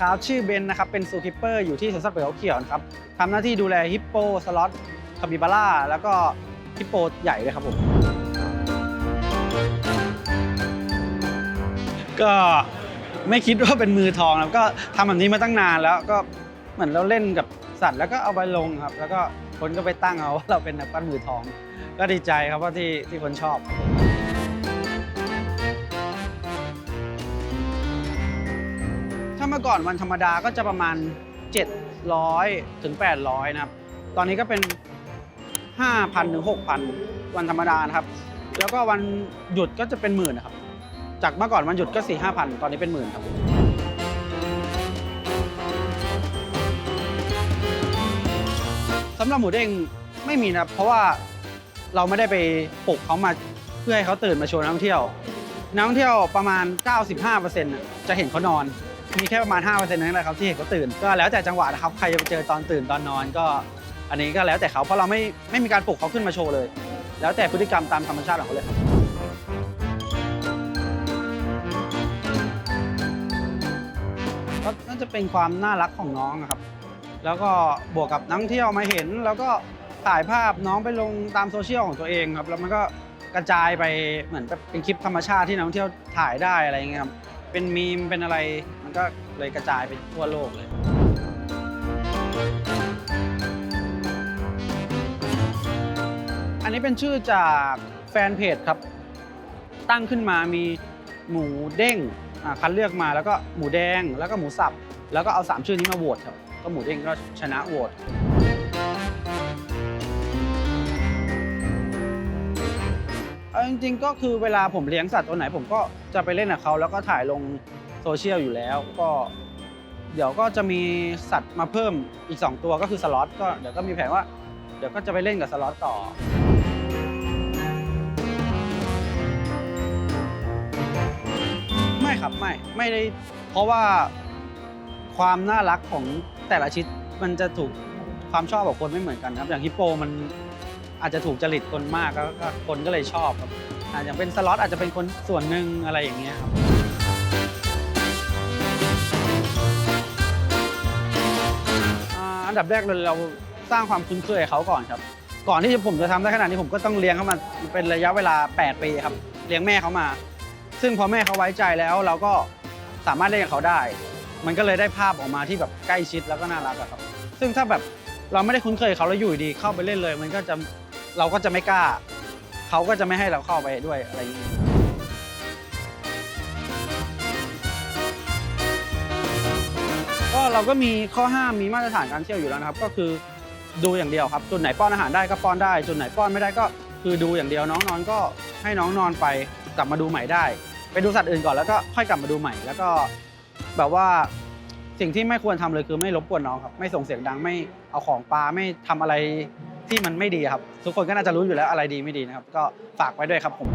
ครับ ชื่อเบนนะครับ เป็นซูคิปเปอร์อยู่ที่สวนสัตว์เปิดเขาเขียวนะครับทำหน้าที่ดูแลฮิปโปสล็อตคาบิบาร่าแล้วก็ฮิปโปใหญ่ด้วยครับผม ก็ไม่คิดว่าเป็นมือทองครับก็ทำแบบนี้มาตั้งนานแล้วก็เหมือนเราเล่นกับสัตว์แล้วก็เอาไปลงครับ แล้วก็คนก็ไปตั้งเอาว่าเราเป็นนักปั้นมือทอง ก็ดีใจครับว่าที่ที่คนชอบ มื่อก่อนวันธรรมดาก็จะประมาณ 700ถึง800 นะครับ ตอนนี้ก็เป็น 5,000ถึง6,000 วันธรรมดานะครับ แล้วก็วันหยุดก็จะเป็นหมื่นนะครับ จากเมื่อก่อนวันหยุดก็ 4 5 0 0 0 ตอนนี้เป็นหมื่นครับสำหรับหมูเด้งไม่มีนะครับ เพราะว่าเราไม่ได้ไปปลุกเขามาเพื่อให้เขาตื่นมาชว์นักท่องเที่ยวนักท่องเที่ยวประมาณ 95%น่ะจะเห็นเขานอน มีแค่ประมาณ5%นั่นแหละครับที่เห็นเขาตื่นก็แล้วแต่จังหวะนะครับใครจะไปเจอตอนตื่นตอนนอนก็ อันนี้ก็แล้วแต่เขาเพราะเราไม่ไม่มีการปลุกเขาขึ้นมาโชว์เลย แล้วแต่พฤติกรรมตามธรรมชาติของเขาเลยครับก็น่าจะเป็นความน่ารักของน้องอะครับ แล้วก็บวกกับนักท่องเที่ยวมาเห็น แล้วก็ถ่ายภาพน้องไปลงตามโซเชียลของตัวเองครับ แล้วมันก็กระจายไปเหมือนแบบเป็นคลิปธรรมชาติที่นักท่องเที่ยวถ่ายได้อะไรอย่างเงี้ยครับ เป็นมีมเป็นอะไรมันก็เลยกระจายไปทั่วโลกเลยอันนี้เป็นชื่อจากแฟนเพจครับ ตั้งขึ้นมามีหมูเด้งคัดเลือกมาแล้วก็หมูแดงแล้วก็หมูสับ แล้วก็เอา 3 ชื่อนี้มาโหวตครับ ก็หมูเด้งก็ชนะโหวต จริงๆ ก็คือเวลาผมเลี้ยงสัตว์ตัวไหน ผมก็จะไปเล่นกับเขาแล้วก็ถ่ายลงโซเชียลอยู่แล้ว ก็ เดี๋ยวก็จะมีสัตว์มาเพิ่มอีก 2 ตัวก็คือสล็อตก็เดี๋ยวก็มีแผนว่า เดี๋ยวก็จะไปเล่นกับสล็อตต่อ ไม่ครับไม่ไม่ได้เพราะว่าความน่ารักของแต่ละชิดมันจะถูกความชอบของคนไม่เหมือนกันครับ อย่างฮิปโปมัน อาจจะถูกจริตคนมากก็คนก็เลยชอบครับอาอย่างเป็นสล็อตอาจจะเป็นคนส่วนหนึ่งอะไรอย่างเงี้ยครับอันดับแรกเลยเราสร้างความคุ้นเคยเขาก่อนครับ ก่อนที่ผมจะทำได้ขนาดนี้ผมก็ต้องเลี้ยงเขามาเป็นระยะเวลา 8 ปีครับ เลี้ยงแม่เขามา ซึ่งพอแม่เขาไว้ใจแล้วเราก็สามารถเล่นกับเขาได้ มันก็เลยได้ภาพออกมาที่แบบใกล้ชิดแล้วก็น่ารักครับ ซึ่งถ้าแบบเราไม่ได้คุ้นเคยเขาแล้วอยู่ดีเข้าไปเล่นเลย มันก็จะ เราก็จะไม่กล้า เขาก็จะไม่ให้เราเข้าไปด้วยอะไรอย่างนี้ก็เราก็มีข้อห้ามมีมาตรฐานการเที่ยวอยู่แล้วนะครับ ก็คือดูอย่างเดียวครับ จุดไหนป้อนอาหารได้ก็ป้อนได้ จุดไหนป้อนไม่ได้ก็คือดูอย่างเดียวน้องนอนก็ให้น้องนอนไปกลับมาดูใหม่ได้ ไปดูสัตว์อื่นก่อนแล้วก็ค่อยกลับมาดูใหม่ แล้วก็แบบว่าสิ่งที่ไม่ควรทำเลยคือไม่รบกวนน้องครับ ไม่ส่งเสียงดังไม่เอาของปลาไม่ทำอะไร ที่มันไม่ดีครับ ทุกคนก็น่าจะรู้อยู่แล้วอะไรดีไม่ดีนะครับ ก็ฝากไว้ด้วยครับผม